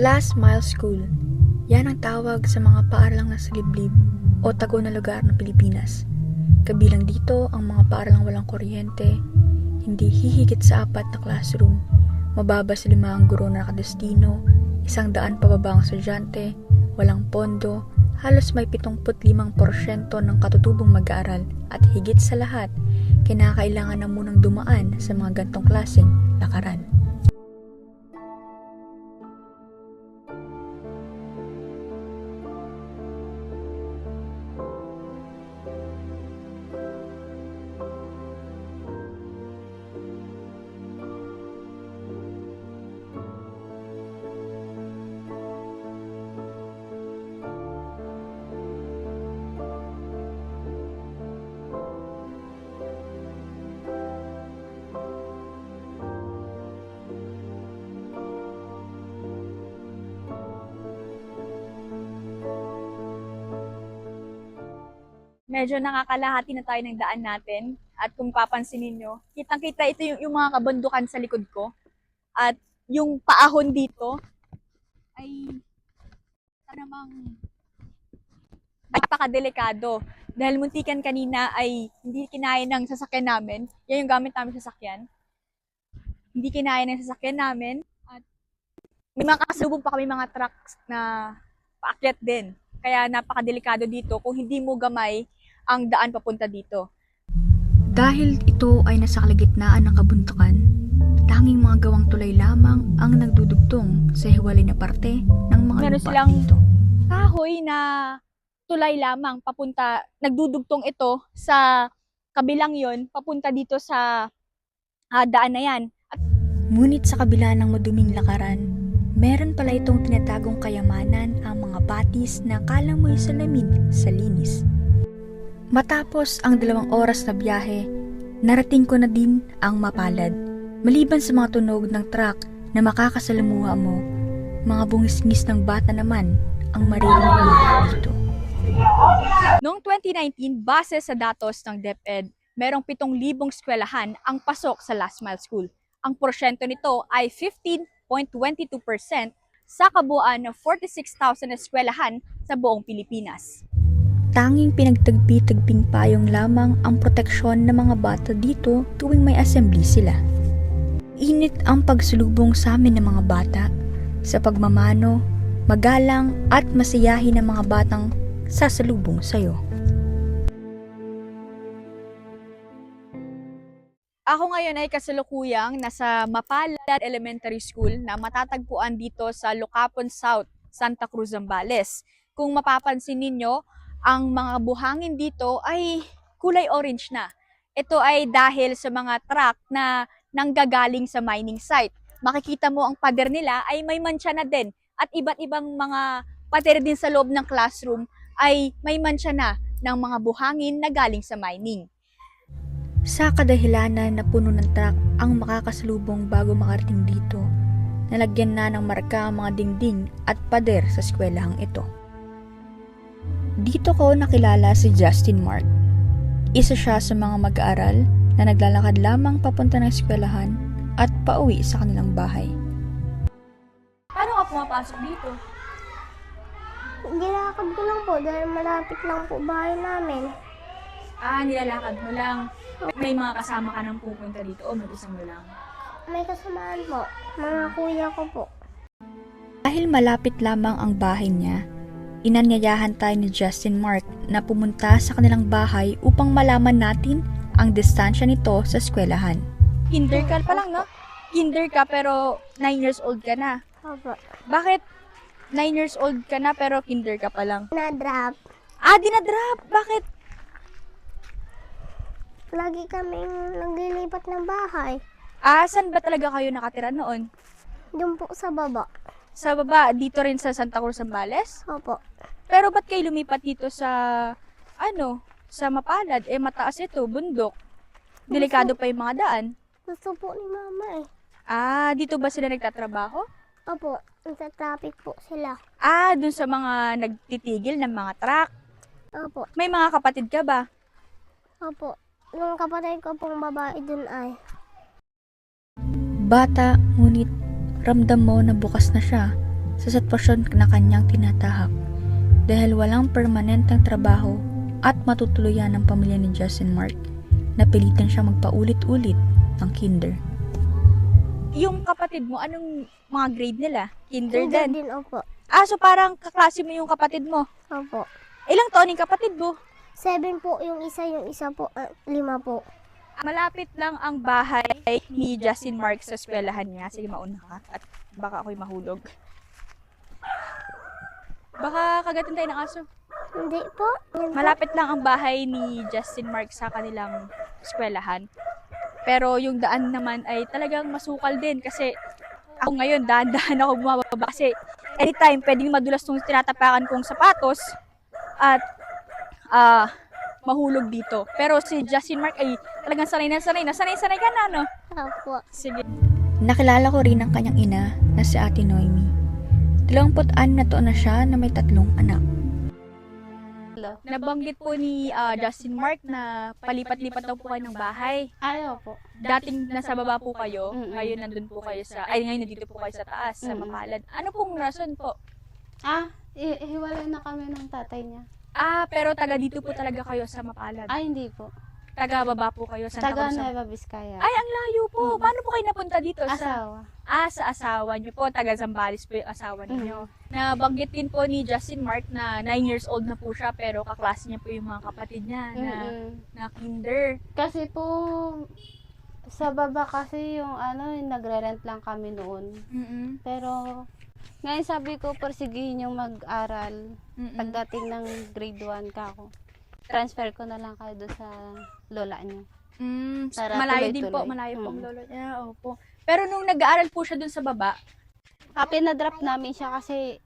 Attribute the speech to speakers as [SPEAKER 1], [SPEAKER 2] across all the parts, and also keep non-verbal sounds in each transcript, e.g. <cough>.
[SPEAKER 1] Last Mile School. Yan ang tawag sa mga paaralang nasa liblib o tago na lugar ng Pilipinas. Kabilang dito ang mga paaralang walang kuryente, hindi hihigit sa apat na classroom, mababa sa lima ang guro na nakadestino, isang daan pababa ang estudyante, walang pondo, halos may 75% ng katutubong mag-aaral at higit sa lahat, kinakailangan na munang dumaan sa mga gantong klaseng lakaran.
[SPEAKER 2] Medyo nakakalahati na tayo ng daan natin. At kung papansinin nyo, kitang-kita ito yung, yung mga kabundukan sa likod ko. At yung paahon dito ay namang napakadelikado. Dahil muntikan kanina ay hindi kinaya ng sasakyan namin. Yan yung gamit namin sa sasakyan. Hindi kinaya ng sasakyan namin. At may mga kasalubong pa kami mga trucks na paakyat din. Kaya napakadelikado dito kung hindi mo gamay ang daan papunta dito.
[SPEAKER 1] Dahil ito ay nasa kalagitnaan ng kabuntukan, tanging mga gawang tulay lamang ang nagdudugtong sa hiwalay na parte ng mga
[SPEAKER 2] Meron
[SPEAKER 1] lupa
[SPEAKER 2] silang-
[SPEAKER 1] dito.
[SPEAKER 2] Kahoy na tulay lamang papunta, nagdudugtong ito sa kabilang yon papunta dito sa ah, daan na yan.
[SPEAKER 1] Ngunit sa kabila ng maduming lakaran, meron pala itong tinatagong kayamanan ang mga batis na kala mo'y salamin sa linis. Matapos ang dalawang oras na biyahe, narating ko na din ang mapalad. Maliban sa mga tunog ng truck na makakasalamuha mo, mga bungis-ngis ng bata naman ang maririnig dito.
[SPEAKER 2] Noong 2019, base sa datos ng DepEd, merong 7,000 eskwelahan ang pasok sa Last Mile School. Ang porsyento nito ay 15.22% sa kabuuan ng 46,000 eskwelahan sa buong Pilipinas.
[SPEAKER 1] Tanging pinagtagpi-tagping payong lamang ang proteksyon ng mga bata dito tuwing may assembly sila. Init ang pagsulubong sa amin ng mga bata sa pagmamano, magalang at masayahin ng mga batang sasalubong sa'yo.
[SPEAKER 2] Ako ngayon ay kasalukuyang nasa Mapalad Elementary School na matatagpuan dito sa Lucapon South, Santa Cruz, Zambales. Kung mapapansin ninyo, ang mga buhangin dito ay kulay orange na. Ito ay dahil sa mga truck na nanggagaling sa mining site. Makikita mo ang pader nila ay may mancha na din at iba't ibang mga pader din sa loob ng classroom ay may mancha na ng mga buhangin na galing sa mining.
[SPEAKER 1] Sa kadahilanan na puno ng truck ang makakasalubong bago makarating dito, nalagyan na ng marka ang mga dingding at pader sa eskwelahang ito. Dito ko nakilala si Justin Mark. Isa siya sa mga mag-aaral na naglalakad lamang papunta ng eskwelahan at pauwi sa kanilang bahay.
[SPEAKER 2] Paano ka pumapasok dito?
[SPEAKER 3] Nilakad ko lang po dahil malapit lang po bahay namin.
[SPEAKER 2] Ah, nilalakad mo lang. May mga kasama ka nang pupunta dito o mag-isa mo lang?
[SPEAKER 3] May kasamaan po. Mga kuya ko po.
[SPEAKER 1] Dahil malapit lamang ang bahay niya, inanyayahan tayo ni Justin Mark na pumunta sa kanilang bahay upang malaman natin ang distansya nito sa eskwelahan.
[SPEAKER 2] Kinder ka pa lang, no? Kinder ka pero 9 years old ka na.
[SPEAKER 3] Opo.
[SPEAKER 2] Bakit 9 years old ka na pero kinder ka pa lang?
[SPEAKER 3] Na-drop.
[SPEAKER 2] Ah, dinadrop! Bakit?
[SPEAKER 3] Lagi kaming naglilipat ng bahay.
[SPEAKER 2] Ah, saan ba talaga kayo nakatira noon?
[SPEAKER 3] Doon po sa baba.
[SPEAKER 2] Sa baba, dito rin sa Santa Cruz, Zambales?
[SPEAKER 3] Opo.
[SPEAKER 2] Pero ba't kayo lumipat dito sa, ano, sa Mapalad? Eh, mataas ito, bundok. Delikado pa yung mga daan.
[SPEAKER 3] Gusto po ni mama eh.
[SPEAKER 2] Ah, dito ba sila nagtatrabaho?
[SPEAKER 3] Opo. Sa traffic po sila.
[SPEAKER 2] Ah, dun sa mga nagtitigil ng mga truck.
[SPEAKER 3] Opo.
[SPEAKER 2] May mga kapatid ka ba?
[SPEAKER 3] Opo. Yung kapatid ko pong babae dun ay.
[SPEAKER 1] Bata, ngunit ramdam mo na bukas na siya sa sitwasyon na kanyang tinatahak dahil walang permanenteng trabaho at matutuluyan ng pamilya ni Justin Mark. Napilitan siya magpaulit-ulit ng kinder.
[SPEAKER 2] Yung kapatid mo, anong mga grade nila? Kinder
[SPEAKER 3] Kinder
[SPEAKER 2] din.
[SPEAKER 3] din, opo.
[SPEAKER 2] Ah, so parang kaklase mo yung kapatid mo.
[SPEAKER 3] Opo.
[SPEAKER 2] Ilang taon yung kapatid mo?
[SPEAKER 3] Seven po yung isa, yung isa po, ah, lima po.
[SPEAKER 2] Malapit lang ang bahay ni Justin Mark sa eskwelahan niya. Sige, mauna ka. At baka ako'y mahulog. Baka kagatin tayo ng aso.
[SPEAKER 3] Hindi po.
[SPEAKER 2] Malapit lang ang bahay ni Justin Mark sa kanilang eskwelahan. Pero yung daan naman ay talagang masukal din kasi ako ngayon, dahan-dahan ako bumababa kasi anytime pwedeng madulas tong tinatapakan kong sapatos at ah mahulog dito. Pero si Justin Mark ay talagang sanay na sanay na. Sanay-sanay ka na, no?
[SPEAKER 3] Opo.
[SPEAKER 2] Sige.
[SPEAKER 1] Nakilala ko rin ang kanyang ina na si Ate Noemi. 26 na taon na siya na may tatlong anak.
[SPEAKER 2] Nabanggit po ni ah, Justin Mark na palipat-lipat daw po kayo ng bahay.
[SPEAKER 4] Ayaw po.
[SPEAKER 2] Dating nasa baba po kayo,
[SPEAKER 4] Mm-mm.
[SPEAKER 2] ngayon nandun po kayo sa, ay ngayon nandito po kayo sa taas, sa
[SPEAKER 4] Mm-mm.
[SPEAKER 2] Mapalad. Ano pong rason po?
[SPEAKER 4] Ah, hiwalay na kami ng tatay niya.
[SPEAKER 2] Ah, pero taga dito po talaga kayo sa Mapalad.
[SPEAKER 4] Ay, hindi po.
[SPEAKER 2] Taga baba po kayo sa
[SPEAKER 4] Taga. Nueva Vizcaya.
[SPEAKER 2] Ay, ang layo po.
[SPEAKER 4] Mm.
[SPEAKER 2] Paano po kayo napunta dito? Sa,
[SPEAKER 4] Asawa.
[SPEAKER 2] ah, sa asawa niyo po. Taga Zambales po yung asawa niyo.
[SPEAKER 4] Mm.
[SPEAKER 2] Nabanggit din po ni Justin Mark na 9 years old na po siya pero kaklase niya po yung mga kapatid niya na,
[SPEAKER 4] Mm-mm.
[SPEAKER 2] na kinder.
[SPEAKER 4] Kasi po, sa baba kasi yung ano, yung nagre-rent lang kami noon.
[SPEAKER 2] Mm-mm.
[SPEAKER 4] Pero, ngayon sabi ko, persigihin yung mag-aral.
[SPEAKER 2] Mm-mm.
[SPEAKER 4] Pagdating ng grade 1 ka ako. Transfer ko na lang kayo doon sa lola niyo.
[SPEAKER 2] Mm,
[SPEAKER 4] Para
[SPEAKER 2] malayo din po,
[SPEAKER 4] tuloy-tuloy.
[SPEAKER 2] malayo po ang
[SPEAKER 4] Mm.
[SPEAKER 2] lolo niya. Opo. Pero nung nag-aaral po siya dun sa baba,
[SPEAKER 4] Ah, pinadrop namin siya kasi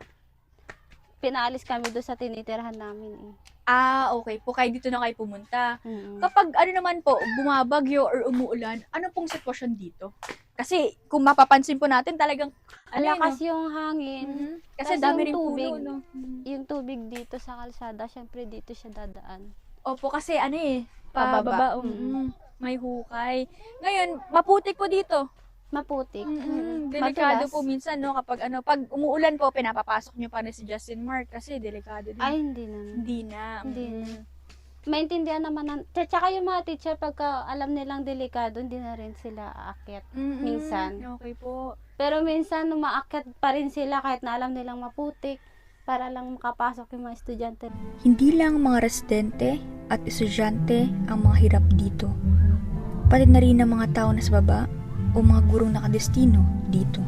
[SPEAKER 4] pinaalis kami doon sa tinitirahan namin eh.
[SPEAKER 2] ah, okay po, kayo dito na kayo pumunta.
[SPEAKER 4] Mm-mm.
[SPEAKER 2] Kapag ano naman po, bumabagyo or umuulan, ano pong sitwasyon dito? Kasi kung mapapansin po natin talagang ano yun,
[SPEAKER 4] Lakas
[SPEAKER 2] no?
[SPEAKER 4] yung hangin.
[SPEAKER 2] Mhm. Kasi
[SPEAKER 4] Tas
[SPEAKER 2] dami
[SPEAKER 4] yung
[SPEAKER 2] rin
[SPEAKER 4] tubig.
[SPEAKER 2] puno, no? Mhm.
[SPEAKER 4] Yung tubig dito sa kalsada, syempre dito siya dadaan.
[SPEAKER 2] Opo, kasi ano eh,
[SPEAKER 4] Pababa.
[SPEAKER 2] pababa,
[SPEAKER 4] Mm.
[SPEAKER 2] mm, may hukay. Ngayon, maputik po dito.
[SPEAKER 4] Maputik.
[SPEAKER 2] Mm-mm,
[SPEAKER 4] Mm.
[SPEAKER 2] Delikado po minsan, no? Kapag ano, pag umuulan po, pinapapasok nyo pa rin si Justin Mark kasi delikado din.
[SPEAKER 4] Ay, hindi na.
[SPEAKER 2] Hindi na.
[SPEAKER 4] Hindi
[SPEAKER 2] mm.
[SPEAKER 4] na. Maintindihan naman. Ng, Tsa- tsaka yung mga teacher, pagka alam nilang delikado, hindi na rin sila aakyat.
[SPEAKER 2] Mm-mm.
[SPEAKER 4] Minsan.
[SPEAKER 2] Okay po.
[SPEAKER 4] Pero minsan, umaakyat pa rin sila kahit na alam nilang maputik para lang makapasok yung mga estudyante.
[SPEAKER 1] Hindi lang mga residente at estudyante ang mga hirap dito. Pati na rin ang mga tao na sa baba o mga gurong nakadestino dito.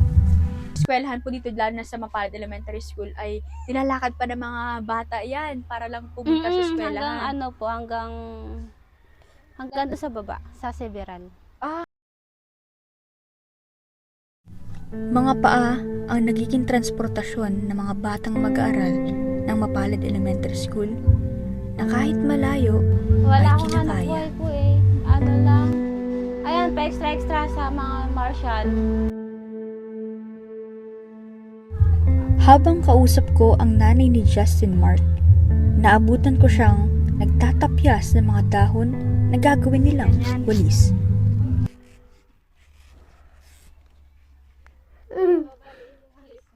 [SPEAKER 2] Eskwelahan po dito, lalo na sa Mapalad Elementary School, ay nilalakad pa ng mga bata yan para lang pumunta sa
[SPEAKER 4] Mm-mm,
[SPEAKER 2] eskwelahan.
[SPEAKER 4] hanggang ano po, hanggang hanggang sa baba, sa Several.
[SPEAKER 1] Mga paa ang nagiging transportasyon ng mga batang mag-aaral ng Mapalad Elementary School na kahit malayo
[SPEAKER 4] Wala
[SPEAKER 1] Ay,
[SPEAKER 4] akong hanap
[SPEAKER 1] kinakaya.
[SPEAKER 4] buhay po eh. Ano lang. Ayan, pa extra extra sa mga martial.
[SPEAKER 1] Habang kausap ko ang nanay ni Justin Mark, naabutan ko siyang nagtatapyas ng mga dahon na gagawin nilang walis.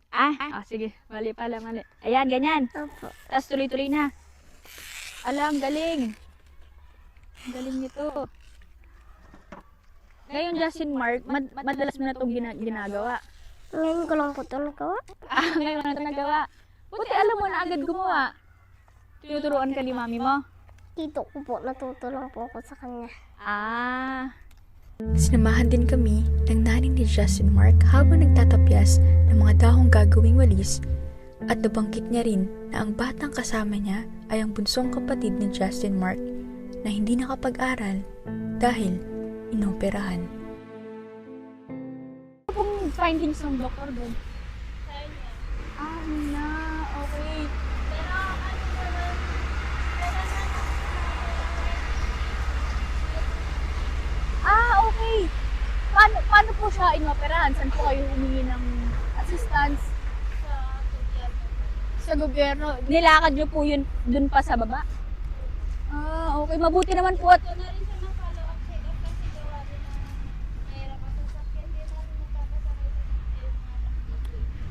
[SPEAKER 2] Ah, ah, sige. Mali pala, mali. Ayan, ganyan.
[SPEAKER 3] Opo.
[SPEAKER 2] Tapos tuloy-tuloy na. Alam, galing. Galing nito. Ngayon, Justin Mark, mad- madalas mo na itong gina- ginagawa.
[SPEAKER 3] Ngayon ko lang po ito nagawa.
[SPEAKER 2] Ah, ngayon mo na ito nagawa. Buti alam mo na agad gumawa. Tinuturuan ka ni mami mo.
[SPEAKER 3] Tito ko po, natuto lang po ako sa kanya.
[SPEAKER 2] Ah,
[SPEAKER 1] Sinamahan din kami ng nanay ni Justin Mark habang nagtatapyas ng mga dahong gagawing walis at nabanggit niya rin na ang batang kasama niya ay ang bunsong kapatid ni Justin Mark na hindi nakapag-aral dahil inoperahan.
[SPEAKER 2] Ano pong findings ng doktor doon? Ah, na. Okay. Ah, okay. Paano, paano po siya inoperahan? Saan po kayo humingi ng assistance? Sa gobyerno. Nilakad niyo po yun dun pa sa baba? Ah, okay. Mabuti naman po at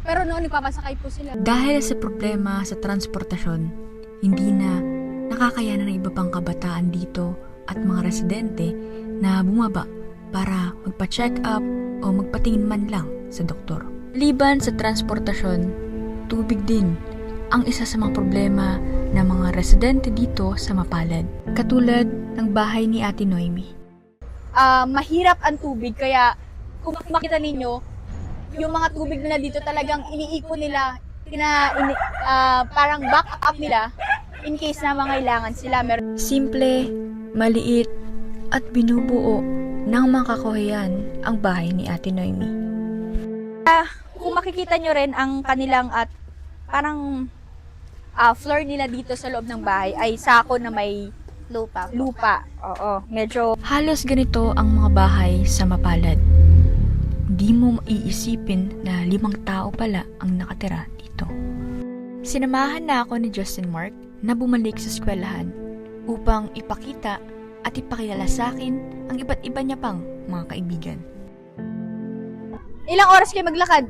[SPEAKER 2] Pero noon nagpapasakay po sila.
[SPEAKER 1] Dahil sa problema sa transportasyon, hindi na nakakayanan ng iba pang kabataan dito at mga residente na bumaba para magpa-check up o magpatingin man lang sa doktor. Liban sa transportasyon, tubig din ang isa sa mga problema ng mga residente dito sa Mapalad. Katulad ng bahay ni Ate Noemi.
[SPEAKER 2] Ah, mahirap ang tubig kaya kung makita ninyo, yung mga tubig nila dito talagang iniipon nila, tina, ini, ah, parang back up nila in case na mangailangan sila. Meron
[SPEAKER 1] Simple, maliit, at binubuo ng mga kakuhayan ang bahay ni Ate Noemi.
[SPEAKER 2] kung makikita nyo rin ang kanilang at parang ah, floor nila dito sa loob ng bahay ay sako na may
[SPEAKER 4] Lupa.
[SPEAKER 2] lupa. Oo, medyo
[SPEAKER 1] Halos ganito ang mga bahay sa Mapalad. Di mo maiisipin na limang tao pala ang nakatira dito. Sinamahan na ako ni Justin Mark na bumalik sa eskwelahan upang ipakita at ipakilala sa akin ang iba't iba niya pang mga kaibigan.
[SPEAKER 2] Ilang oras kayo maglakad?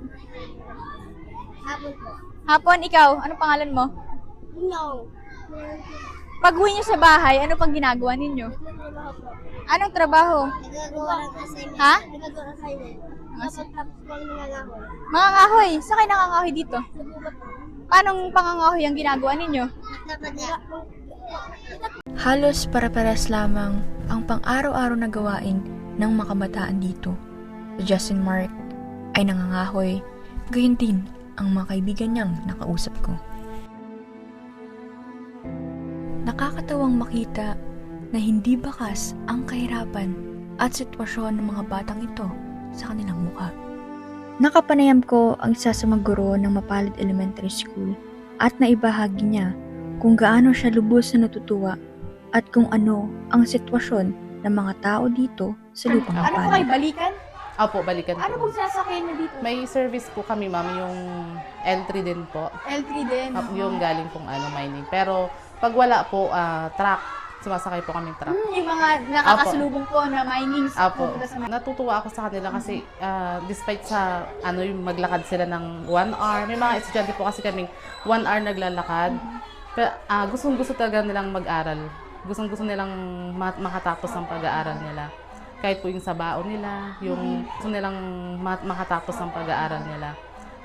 [SPEAKER 3] Hapon po.
[SPEAKER 2] Hapon, ikaw, ano pangalan mo?
[SPEAKER 3] No.
[SPEAKER 2] Pag uwi nyo sa bahay, ano pang ginagawa ninyo? Anong trabaho?
[SPEAKER 3] Nagagawa ng assignment.
[SPEAKER 2] Ha?
[SPEAKER 3] Nagagawa ng assignment. Tapos tapos po ang nangangako.
[SPEAKER 2] Mga ngahoy, saan kayo nangangahoy dito? Paanong pangangahoy ang ginagawa ninyo?
[SPEAKER 1] Halos para-paras lamang ang pang-araw-araw na gawain ng mga kabataan dito. Si Justin Mark ay nangangahoy, gayon din ang mga kaibigan niyang nakausap ko. Nakakatawang makita na hindi bakas ang kahirapan at sitwasyon ng mga batang ito sa kanilang mukha. Nakapanayam ko ang isa sa mga guro ng Mapalad Elementary School at naibahagi niya kung gaano siya lubos na natutuwa at kung ano ang sitwasyon ng mga tao dito sa lupang
[SPEAKER 2] Ano po kayo,
[SPEAKER 1] Mapalad.
[SPEAKER 2] balikan?
[SPEAKER 5] Opo, balikan
[SPEAKER 2] Ano
[SPEAKER 5] po.
[SPEAKER 2] pong sasakyan nyo dito?
[SPEAKER 5] May service po kami, ma'am, yung L3 din po.
[SPEAKER 2] L3 din.
[SPEAKER 5] Up yung galing pong ano, mining. Pero pag wala po, ah, truck. Sumasakay po kami truck.
[SPEAKER 2] Hmm, yung mga nakakasalubong po na mining
[SPEAKER 5] Apo.
[SPEAKER 2] pupunta sa.
[SPEAKER 5] Natutuwa ako sa kanila kasi ah, despite sa ano yung maglakad sila ng one hour, may mga estudyante po kasi kaming one hour naglalakad. Pero ah, gustong gusto talaga nilang mag-aral. Gustong gusto nilang ma- makatapos ang pag-aaral nila. Kahit po yung sa baon nila, yung gusto nilang ma- makatapos ang pag-aaral nila.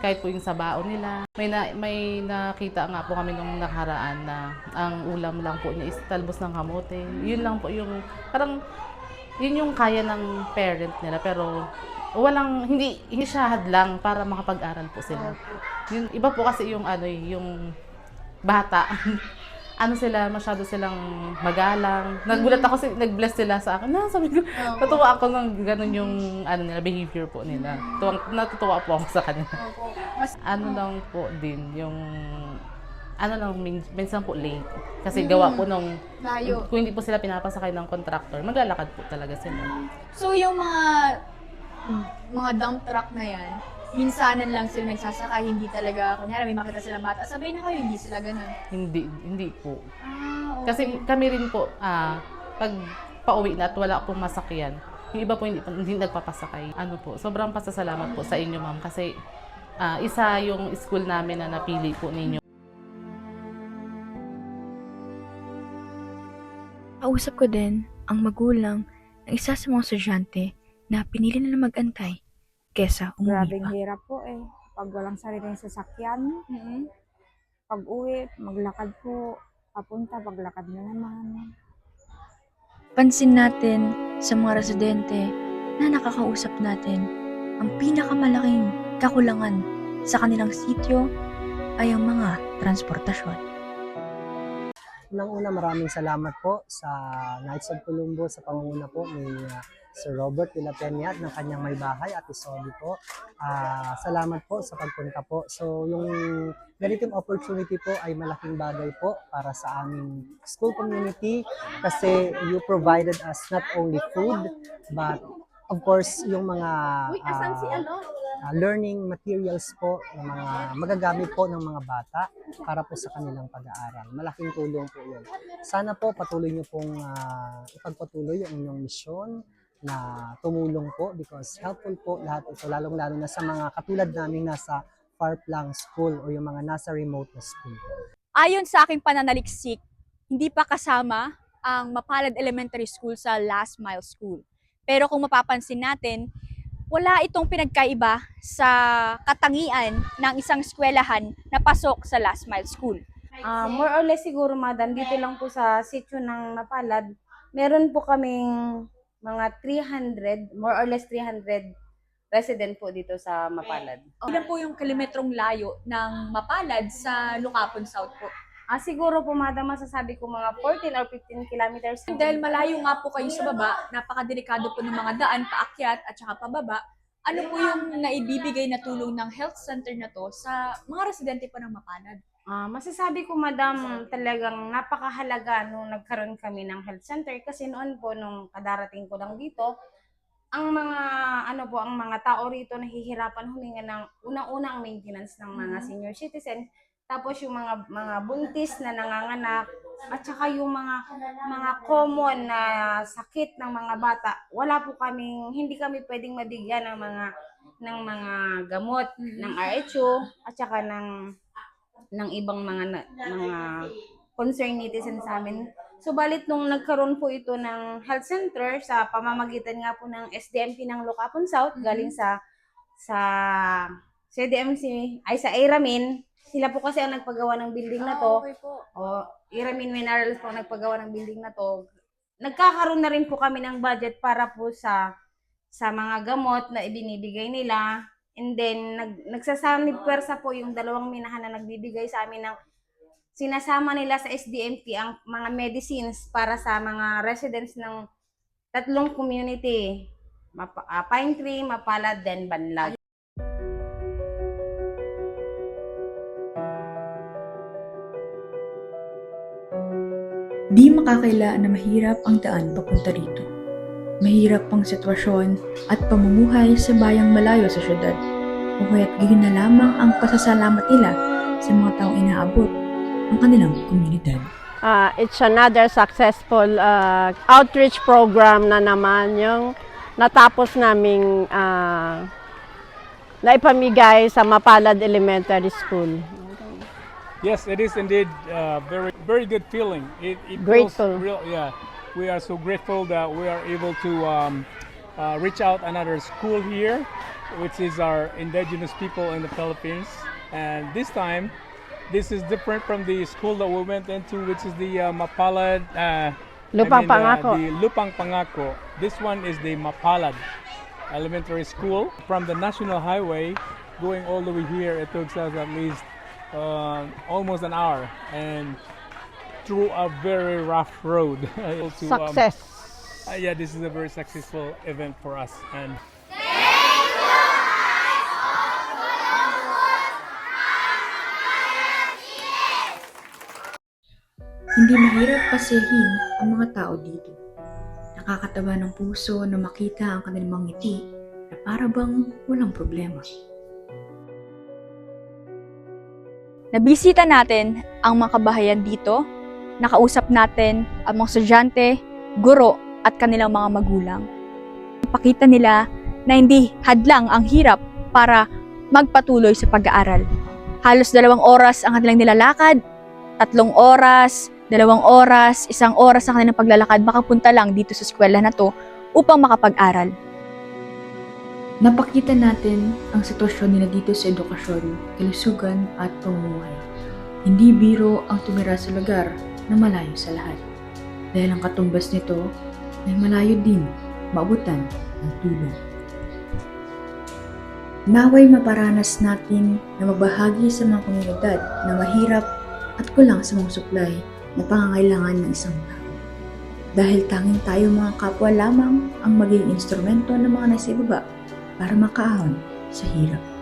[SPEAKER 5] Kahit po yung sa baon nila. May, na, may nakita nga po kami nung nakaraan na ang ulam lang po niya is talbos ng kamote. Yun lang po yung, parang yun yung kaya ng parent nila pero walang hindi hindi siya hadlang para makapag-aral po sila. Yun iba po kasi yung ano eh, yung bata. <laughs> ano sila, masyado silang magalang. Nagulat ako, si, nag-bless sila sa akin. Na, sabi ko, natuwa ako ng ganun yung ano nila, behavior po nila. Tuwang, natutuwa po ako sa kanila. Ano lang po din, yung ano lang, min- minsan po late. Kasi gawa po nung,
[SPEAKER 2] Layo.
[SPEAKER 5] kung hindi po sila pinapasakay ng contractor, maglalakad po talaga sila.
[SPEAKER 2] So yung mga mga dump truck na yan, minsanan lang sila nagsasakay, hindi talaga, kunyari may makita silang bata, sabay na kayo, hindi sila ganun.
[SPEAKER 5] Hindi, hindi po.
[SPEAKER 2] Ah, okay.
[SPEAKER 5] Kasi kami rin po, ah, pag pauwi na at wala pong masakyan, yung iba po hindi, hindi nagpapasakay. Ano po, sobrang pasasalamat po sa inyo ma'am kasi ah, isa yung school namin na napili po ninyo.
[SPEAKER 1] Kausap ko din ang magulang ng isa sa mga estudyante na pinili na mag-antay kesa umuwi
[SPEAKER 6] Grabing
[SPEAKER 1] pa.
[SPEAKER 6] hirap po eh. Pag walang sariling sasakyan,
[SPEAKER 2] Mhm.
[SPEAKER 6] pag uwi, maglakad po, papunta, paglakad na naman.
[SPEAKER 1] Pansin natin sa mga residente na nakakausap natin ang pinakamalaking kakulangan sa kanilang sityo ay ang mga transportasyon.
[SPEAKER 7] Unang-una maraming salamat po sa Knights of Colombo sa pangunguna po ni uh, Sir Robert de la Peña at ng kanyang may bahay at Isoli po. Ah, salamat po sa pagpunta po. So yung ganitong opportunity po ay malaking bagay po para sa aming school community kasi you provided us not only food but of course yung mga ah, uh, learning materials po, ng mga magagamit po ng mga bata para po sa kanilang pag-aaral. Malaking tulong po yun. Sana po patuloy niyo pong ah, ipagpatuloy yung inyong misyon na tumulong po because helpful po lahat ito, lalong-lalo na sa mga katulad namin nasa far-flung school o yung mga nasa remote na school.
[SPEAKER 2] Ayon sa aking pananaliksik, hindi pa kasama ang Mapalad Elementary School sa Last Mile School. Pero kung mapapansin natin, wala itong pinagkaiba sa katangian ng isang eskwelahan na pasok sa Last Mile School.
[SPEAKER 6] Ah, more or less siguro, madam, dito lang po sa sitio ng Mapalad, meron po kaming mga 300, more or less 300 resident po dito sa Mapalad.
[SPEAKER 2] Ilan po yung kilometrong layo ng Mapalad sa Lucapon South po?
[SPEAKER 6] Ah, siguro po, madam, masasabi ko mga 14 or 15 kilometers.
[SPEAKER 2] Dahil malayo nga po kayo sa baba, napakadelikado po ng mga daan, paakyat at saka pababa, ano po yung naibibigay na tulong ng health center na to sa mga residente po ng Mapalad?
[SPEAKER 6] Ah, masasabi ko, madam, talagang napakahalaga nung nagkaroon kami ng health center kasi noon po nung kadarating ko lang dito, ang mga ano po, ang mga tao rito nahihirapan huminga ng unang-unang maintenance ng mga senior citizen. Tapos yung mga mga buntis na nanganganak at saka yung mga mga common na sakit ng mga bata, wala po kaming hindi kami pwedeng mabigyan ng mga ng mga gamot ng RHO at saka ng ng ibang mga mga concerned citizen sa amin. So balit nung nagkaroon po ito ng health center sa pamamagitan nga po ng SDMP ng Lucapon South galing sa sa CDMC ay sa Iramin, sila po kasi ang nagpagawa ng building na to.
[SPEAKER 2] po.
[SPEAKER 6] O Iramin Minerals po ang nagpagawa ng building na to. Nagkakaroon na rin po kami ng budget para po sa sa mga gamot na ibinibigay nila. And then, nag, nagsasanib pwersa po yung dalawang minahan na nagbibigay sa amin ng sinasama nila sa SDMP ang mga medicines para sa mga residents ng tatlong community. Mapa, ah, Pine Tree, Mapalad, then Banlag.
[SPEAKER 1] Di makakaila na mahirap ang daan papunta rito. Mahirap ang sitwasyon at pamumuhay sa bayang malayo sa syudad. O kaya't gayon na lamang ang pasasalamat nila sa mga taong inaabot ang kanilang komunidad.
[SPEAKER 8] Uh, it's another successful uh, outreach program na naman yung natapos naming uh, naipamigay sa Mapalad Elementary School.
[SPEAKER 9] Yes, it is indeed uh, very very good feeling. It, it
[SPEAKER 8] Grateful.
[SPEAKER 9] Real, yeah, we are so grateful that we are able to um, uh, reach out another school here, which is our indigenous people in the Philippines. And this time, this is different from the school that we went into, which is the uh, Mapalad. Uh,
[SPEAKER 8] Lupang
[SPEAKER 9] I mean, uh,
[SPEAKER 8] Pangako.
[SPEAKER 9] the Lupang Pangako. This one is the Mapalad Elementary School. From the National Highway, going all the way here, it took us at least uh, almost an hour and through a very rough road. <laughs> to, um,
[SPEAKER 8] Success.
[SPEAKER 9] uh, yeah, this is a very successful event for us. And
[SPEAKER 1] Hindi mahirap pasehin ang mga tao dito. Nakakataba ng puso na makita ang kanilang mga ngiti na para bang walang problema.
[SPEAKER 2] Nabisita natin ang mga kabahayan dito, nakausap natin ang mga estudyante, guro at kanilang mga magulang. Pakita nila na hindi hadlang ang hirap para magpatuloy sa pag-aaral. Halos dalawang oras ang kanilang nilalakad, tatlong oras, dalawang oras, isang oras ang kanilang paglalakad, makapunta lang dito sa eskwela na to upang makapag-aral.
[SPEAKER 1] Napakita natin ang sitwasyon nila dito sa edukasyon, kalusugan at pamumuhay. Hindi biro ang tumira sa lugar na malayo sa lahat. Dahil ang katumbas nito ay malayo din maabutan ng tulong. Naway maparanas natin na magbahagi sa mga komunidad na mahirap at kulang sa mga suplay na pangangailangan ng isang tao. Dahil tanging tayo mga kapwa lamang ang maging instrumento ng mga nasa ibaba para makaahon sa hirap.